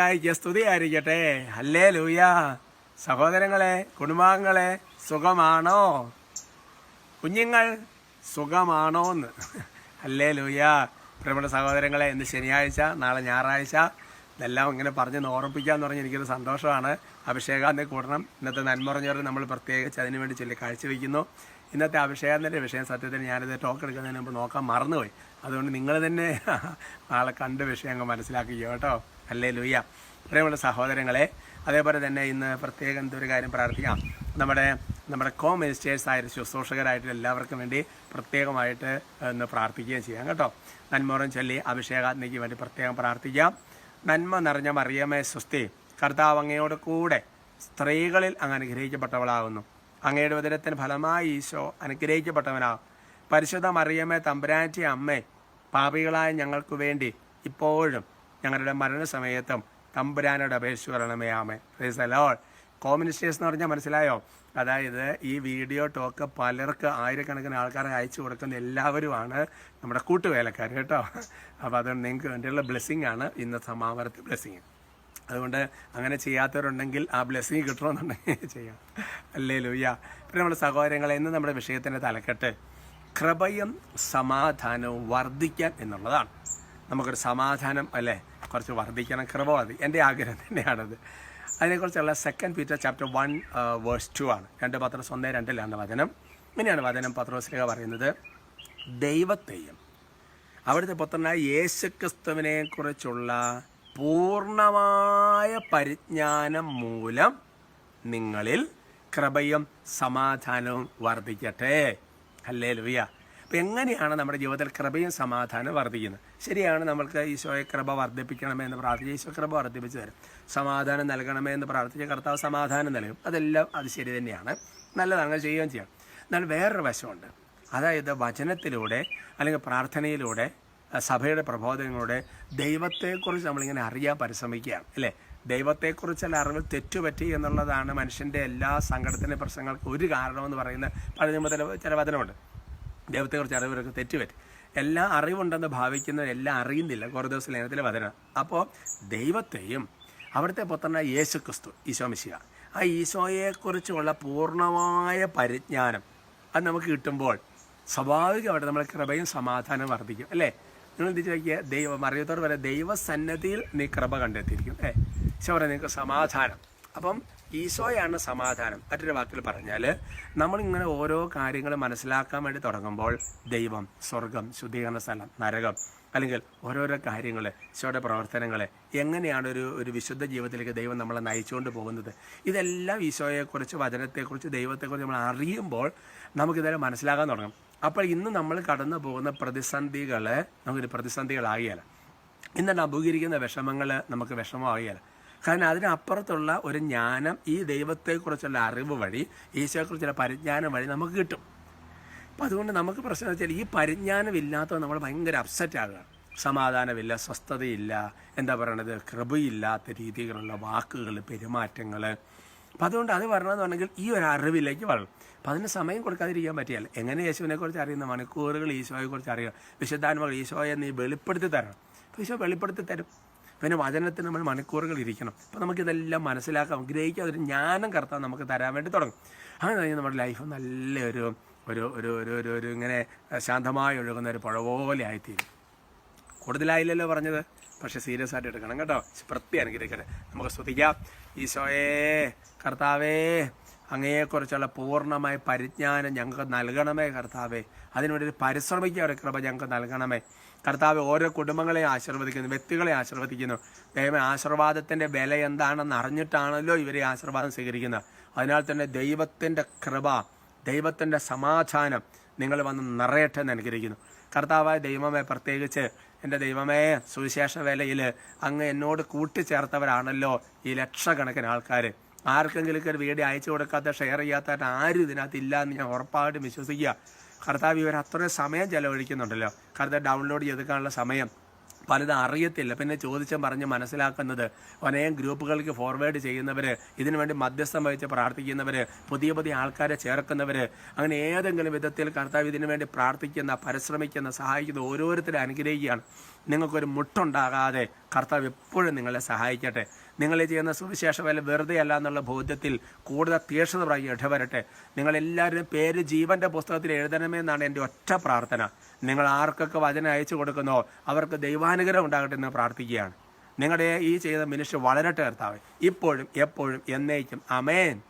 ായിക്ക് സ്തുതിയായിരിക്കട്ടെ. അല്ലേ ലൂയ സഹോദരങ്ങളെ കുടുംബാംഗങ്ങളെ സുഖമാണോ? കുഞ്ഞുങ്ങൾ സുഖമാണോ എന്ന് അല്ലേ ലൂയ പ്രിയപ്പെട്ട സഹോദരങ്ങളെ ഇന്ന് ശനിയാഴ്ച നാളെ ഞായറാഴ്ച. ഇതെല്ലാം ഇങ്ങനെ പറഞ്ഞ് ഓർമ്മിപ്പിക്കാന്ന് പറഞ്ഞ് എനിക്കൊരു സന്തോഷമാണ്. അഭിഷേകാന്തി കൂടണം. ഇന്നത്തെ നന്മറഞ്ഞവർ നമ്മൾ പ്രത്യേകിച്ച് അതിനു വേണ്ടി ചൊല്ലി കാഴ്ചവെക്കുന്നു. ഇന്നത്തെ അഭിഷേകാന്തിന്റെ വിഷയം സത്യത്തിൽ ഞാനിത് ടോക്ക് എടുക്കുന്നതിന് മുമ്പ് നോക്കാൻ മറന്നുപോയി. അതുകൊണ്ട് നിങ്ങൾ തന്നെ നാളെ കണ്ട് വിഷയം അങ്ങ് മനസ്സിലാക്കുക കേട്ടോ. അല്ലേ ലൂയ്യ പ്രിയമുള്ള സഹോദരങ്ങളെ അതേപോലെ തന്നെ ഇന്ന് പ്രത്യേകം എന്തൊരു കാര്യം പ്രാർത്ഥിക്കാം. നമ്മുടെ നമ്മുടെ കോ മിനിസ്റ്റേഴ്സ് ആയിട്ട് ശുശ്രൂഷകരായിട്ട് എല്ലാവർക്കും വേണ്ടി പ്രത്യേകമായിട്ട് ഒന്ന് പ്രാർത്ഥിക്കുകയും ചെയ്യാം കേട്ടോ. നന്മോറം ചൊല്ലി അഭിഷേകാത്മയ്ക്ക് വേണ്ടി പ്രത്യേകം പ്രാർത്ഥിക്കാം. നന്മ നിറഞ്ഞ മറിയമേ സ്വസ്തി കർത്താവ് അങ്ങയോട് കൂടെ സ്ത്രീകളിൽ അങ്ങ് അനുഗ്രഹിക്കപ്പെട്ടവളാകുന്നു. അങ്ങയുടെ ഉദരത്തിന് ഫലമായി ഈശോ അനുഗ്രഹിക്കപ്പെട്ടവനാകും പരിശുദ്ധ മറിയമ്മേ തമ്പുരാറ്റി അമ്മേ പാപികളായ ഞങ്ങൾക്ക് വേണ്ടി ഇപ്പോഴും ഞങ്ങളുടെ മരണസമയത്തും തമ്പുരാനോട് അപേക്ഷിച്ച് പറയണമേ ആമേ പ്ലീസ് അലോൾ കോമ്യൂണിസ്റ്റേഴ്സ് എന്ന് പറഞ്ഞാൽ മനസ്സിലായോ? അതായത് ഈ വീഡിയോ ടോക്ക് പലർക്ക് ആയിരക്കണക്കിന് ആൾക്കാരെ അയച്ചു കൊടുക്കുന്ന എല്ലാവരുമാണ് നമ്മുടെ കൂട്ടുവേലക്കാർ കേട്ടോ? അപ്പോൾ അതുകൊണ്ട് നിങ്ങൾക്ക് വേണ്ടിയുള്ള ബ്ലെസ്സിങ് ആണ് ഇന്ന് സമാവരത്തെ ബ്ലെസ്സിങ് അതുകൊണ്ട് അങ്ങനെ ചെയ്യാത്തവരുണ്ടെങ്കിൽ ആ ബ്ലെസ്സിങ് കിട്ടണമെന്നുണ്ടെങ്കിൽ ചെയ്യാം. അല്ലേ ലൂയ്യ പിന്നെ നമ്മുടെ സഹോദരങ്ങളെ ഇന്ന് നമ്മുടെ വിഷയത്തിന്റെ തലക്കെട്ട് കൃപയും സമാധാനവും വർദ്ധിക്കാൻ എന്നുള്ളതാണ്. നമുക്കൊരു സമാധാനം അല്ലേ? കുറച്ച് വർദ്ധിക്കണം. കൃപ വർദ്ധി എന്റെ ആഗ്രഹം തന്നെയാണത്. അതിനെക്കുറിച്ചുള്ള second Peter chapter one verse two ആണ്. രണ്ട് പത്രോസ് സ്വന്തം രണ്ടിലാണ് വചനം. ഇങ്ങനെയാണ് വചനം പത്രോസ്ലിക പറയുന്നത്. ദൈവത്തെയും അവിടുത്തെ പുത്രനായ യേശുക്രിസ്തുവിനെ കുറിച്ചുള്ള പൂർണമായ പരിജ്ഞാനം മൂലം നിങ്ങളിൽ കൃപയും സമാധാനവും വർദ്ധിക്കട്ടെ. അല്ലേ ലുയ്യ അപ്പം എങ്ങനെയാണ് നമ്മുടെ ജീവിതത്തിൽ കൃപയും സമാധാനം വർദ്ധിക്കുന്നത്? ശരിയാണ് നമ്മൾക്ക് ഈശോയെ കൃപ വർദ്ധിപ്പിക്കണമേ എന്ന് പ്രാർത്ഥിച്ച് ഈശോ കൃപ വർദ്ധിപ്പിച്ച് തരും. സമാധാനം നൽകണമേ എന്ന് പ്രാർത്ഥിച്ച് കർത്താവ് സമാധാനം നൽകും. അതെല്ലാം അത് ശരി തന്നെയാണ്. നല്ലതാണ് അങ്ങനെ ചെയ്യുകയും ചെയ്യാം. എന്നാൽ വേറൊരു വശമുണ്ട്. അതായത് വചനത്തിലൂടെ അല്ലെങ്കിൽ പ്രാർത്ഥനയിലൂടെ സഭയുടെ പ്രബോധനങ്ങളുടെ ദൈവത്തെക്കുറിച്ച് നമ്മളിങ്ങനെ അറിയാൻ പരിശ്രമിക്കുകയാണ് അല്ലേ? ദൈവത്തെക്കുറിച്ചുള്ള അറിവ് തെറ്റുപറ്റി എന്നുള്ളതാണ് മനുഷ്യന്റെ എല്ലാ സങ്കടത്തിന്റെ പ്രശ്നങ്ങൾക്ക് ഒരു കാരണമെന്ന് പറയുന്ന പഴയ ചില വചനമുണ്ട്. ദൈവത്തെക്കുറിച്ച് അറിവർക്ക് തെറ്റുപറ്റി. എല്ലാം അറിവുണ്ടെന്ന് ഭാവിക്കുന്നവർ എല്ലാം അറിയുന്നില്ല. കുറേ ദിവസം ലേനത്തിൽ വചനം. അപ്പോൾ ദൈവത്തെയും അവിടുത്തെ പുത്രനായ യേശു ക്രിസ്തു ഈശോ മിശിക ആ ഈശോയെക്കുറിച്ചുള്ള പൂർണമായ പരിജ്ഞാനം അത് നമുക്ക് കിട്ടുമ്പോൾ സ്വാഭാവികമായിട്ട് നമ്മുടെ കൃപയും സമാധാനം വർദ്ധിക്കും. അല്ലേ? നിങ്ങൾ എന്ത് നോക്കിയ ദൈവം അറിയത്തോട് വരെ ദൈവസന്നദ്ധിയിൽ നീ കൃപ കണ്ടെത്തിയിരിക്കും ഏ? ഈശോ പറയാം നിങ്ങൾക്ക് സമാധാനം. അപ്പം ഈശോയാണ് സമാധാനം. മറ്റൊരു വാക്കിൽ പറഞ്ഞാൽ നമ്മളിങ്ങനെ ഓരോ കാര്യങ്ങൾ മനസ്സിലാക്കാൻ വേണ്ടി തുടങ്ങുമ്പോൾ ദൈവം സ്വർഗം ശുദ്ധീകരണ സ്ഥലം നരകം അല്ലെങ്കിൽ ഓരോരോ കാര്യങ്ങൾ ഈശോയുടെ പ്രവർത്തനങ്ങൾ എങ്ങനെയാണ് ഒരു ഒരു വിശുദ്ധ ജീവിതത്തിലേക്ക് ദൈവം നമ്മളെ നയിച്ചുകൊണ്ട് പോകുന്നത്? ഇതെല്ലാം ഈശോയെക്കുറിച്ച് വചനത്തെക്കുറിച്ച് ദൈവത്തെക്കുറിച്ച് നമ്മൾ അറിയുമ്പോൾ നമുക്കിതെല്ലാം മനസ്സിലാകാൻ തുടങ്ങും. അപ്പോൾ ഇന്ന് നമ്മൾ കടന്നു പോകുന്ന പ്രതിസന്ധികൾ നമുക്കൊരു പ്രതിസന്ധികളായാലും ഇന്ന് അഭിമുഖീകരിക്കുന്ന വിഷമങ്ങൾ നമുക്ക് വിഷമമാകിയല്ല കാരണം അതിനപ്പുറത്തുള്ള ഒരു ജ്ഞാനം ഈ ദൈവത്തെക്കുറിച്ചുള്ള അറിവ് വഴി ഈശോയെക്കുറിച്ചുള്ള പരിജ്ഞാനം വഴി നമുക്ക് കിട്ടും. അപ്പം അതുകൊണ്ട് നമുക്ക് പ്രശ്നം വെച്ചാൽ ഈ പരിജ്ഞാനം ഇല്ലാത്തവ നമ്മൾ ഭയങ്കര അപ്സെറ്റ് ആകുക. സമാധാനമില്ല സ്വസ്ഥതയില്ല എന്താ പറയണത് കൃപയില്ലാത്ത രീതിയിലുള്ള വാക്കുകൾ പെരുമാറ്റങ്ങൾ. അപ്പം അതുകൊണ്ട് അത് വരണമെന്നുണ്ടെങ്കിൽ ഈ ഒരു അറിവിലേക്ക് വളരും അപ്പം അതിന് സമയം കൊടുക്കാതിരിക്കാൻ പറ്റിയല്ല എങ്ങനെ യേശുവിനെക്കുറിച്ച് അറിയുന്ന മണിക്കൂറുകൾ ഈശോയെക്കുറിച്ച് അറിയുക? വിശുദ്ധാത്മകൾ ഈശോയെ നീ വെളിപ്പെടുത്തി തരണം. ഈശോ വെളിപ്പെടുത്തി തരും. പിന്നെ വചനത്തിന് നമ്മൾ മണിക്കൂറുകൾ ഇരിക്കണം. അപ്പോൾ നമുക്കിതെല്ലാം മനസ്സിലാക്കാം. ഗ്രഹിക്കാം. അതൊരു ജ്ഞാനം കർത്താൻ നമുക്ക് തരാൻ വേണ്ടി തുടങ്ങും. അങ്ങനെ കഴിഞ്ഞാൽ നമ്മുടെ ലൈഫ് നല്ലൊരു ഒരു ഒരു ഒരു ഒരു ഒരു ഇങ്ങനെ ശാന്തമായി ഒഴുകുന്ന ഒരു പുഴ പോലെ ആയിത്തീരും. കൂടുതലായില്ലല്ലോ പറഞ്ഞത്. പക്ഷേ സീരിയസ് ആയിട്ട് എടുക്കണം കേട്ടോ. പ്രത്യേകം അനുഗ്രഹിക്കട്ടെ. നമുക്ക് സ്തുതിക്കാം. ഈശോയേ കർത്താവേ അങ്ങയെക്കുറിച്ചുള്ള പൂർണമായ പരിജ്ഞാനം ഞങ്ങൾക്ക് നൽകണമേ കർത്താവെ. അതിനുവേണ്ടി പരിശ്രമിക്കുക ഒരു കൃപ ഞങ്ങൾക്ക് നൽകണമേ. കർത്താവ് ഓരോ കുടുംബങ്ങളെ ആശീർവദിക്കുന്നു വ്യക്തികളെ ആശീർവദിക്കുന്നു. ദൈവം ആശീർവാദത്തിന്റെ വില എന്താണെന്ന് അറിഞ്ഞിട്ടാണല്ലോ ഇവരെ ആശീർവാദം സ്വീകരിക്കുന്നത്. അതിനാൽ തന്നെ ദൈവത്തിന്റെ കൃപ ദൈവത്തിന്റെ സമാധാനം നിങ്ങൾ വന്ന് നിറയട്ടെ നൽകിയിരിക്കുന്നു കർത്താവായ ദൈവമേ പ്രത്യേകിച്ച് എന്റെ ദൈവമേ സുവിശേഷ വേലയിൽ അങ്ങ് എന്നോട് കൂട്ടിച്ചേർത്തവരാണല്ലോ ഈ ലക്ഷക്കണക്കിന് ആൾക്കാർ ആർക്കെങ്കിലും ഒരു വീഡിയോ അയച്ചു കൊടുക്കാത്ത ഷെയർ ചെയ്യാത്ത ആരും ഇതിനകത്ത് ഇല്ല എന്ന് ഞാൻ ഉറപ്പായിട്ടും വിശ്വസിക്കുക. കർത്താവ് ഇവർ അത്രയും സമയം ചെലവഴിക്കുന്നുണ്ടല്ലോ. കർത്താവ് ഡൗൺലോഡ് ചെയ്തെടുക്കാനുള്ള സമയം. പലതും അറിയത്തില്ല. പിന്നെ ചോദിച്ചും പറഞ്ഞ് മനസ്സിലാക്കുന്നത് അനേകം ഗ്രൂപ്പുകൾക്ക് ഫോർവേഡ് ചെയ്യുന്നവർ ഇതിനുവേണ്ടി മധ്യസ്ഥം വഹിച്ച് പ്രാർത്ഥിക്കുന്നവർ പുതിയ പുതിയ ആൾക്കാരെ ചേർക്കുന്നവർ അങ്ങനെ ഏതെങ്കിലും വിധത്തിൽ കർത്താവ് ഇതിനു വേണ്ടി പ്രാർത്ഥിക്കുന്ന പരിശ്രമിക്കുന്ന സഹായിക്കുന്ന ഓരോരുത്തരും അനുഗ്രഹിക്കുകയാണ്. നിങ്ങൾക്കൊരു മുട്ടുണ്ടാകാതെ കർത്താവ് എപ്പോഴും നിങ്ങളെ സഹായിക്കട്ടെ. നിങ്ങൾ ചെയ്യുന്ന സുവിശേഷ വേല വെറുതെ അല്ല എന്നുള്ള ബോധ്യത്തിൽ കൂടുതൽ തീക്ഷ്ണതമായി ഇടവരട്ടെ നിങ്ങളെല്ലാവരും പേര് ജീവന്റെ പുസ്തകത്തിൽ എഴുതണമെന്നാണ് എന്റെ ഒറ്റ പ്രാർത്ഥന. നിങ്ങൾ ആർക്കൊക്കെ വചനം അയച്ചു കൊടുക്കുന്നോ അവർക്ക് ദൈവാനുഗ്രഹം ഉണ്ടാകട്ടെ എന്ന് പ്രാർത്ഥിക്കുകയാണ്. നിങ്ങളുടെ ഈ ചെയ്ത വളരട്ടെ കർത്താവ്. ഇപ്പോഴും എപ്പോഴും എന്നേക്കും. അമേൻ